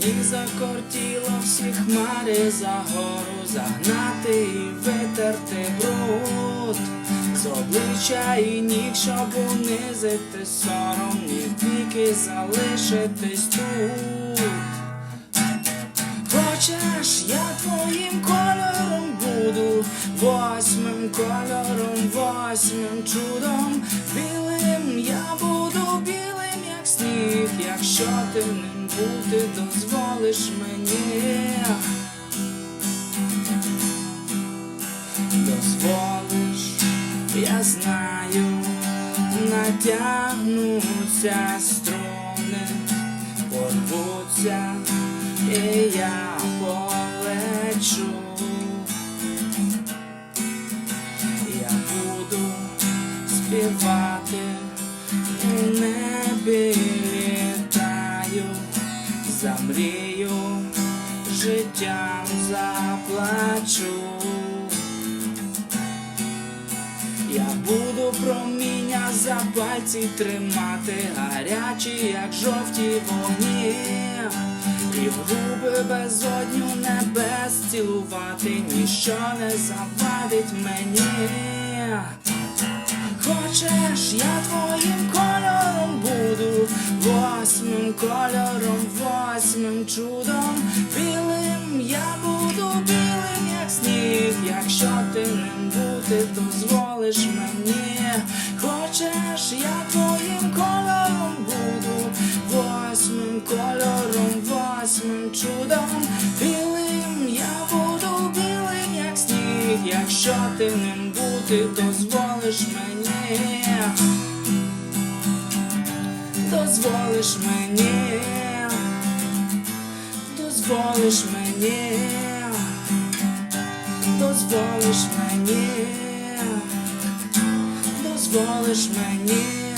Мені закортіло всі хмари за гору загнати і витерти бруд з обличчя і ніг, щоб унизити сором, ні віки залишитись тут. Хочеш, я твоїм кольором буду, восьмим кольором, восьмим чудом, білим я буду сніг, якщо ти ним бути дозволиш мені. Дозволиш, я знаю, натягнуться струни, порвуться, і я полечу. Я буду співати у заплачу. Я буду проміння за пальці тримати, гарячі, як жовті вогні, і в губи безодню небес цілувати, ніщо не завадить мені. Хочеш, я твоїм кольором буду, восьмим кольором, восьмим чудом, дозволиш мені. Хочеш, я твоїм кольором буду, восьмим кольором, восьмим чудом, білим я буду білим, як сніг, якщо ти ним бути дозволиш мені. Дозволиш мені, дозволиш мені, дозволиш мені, дозволиш мені.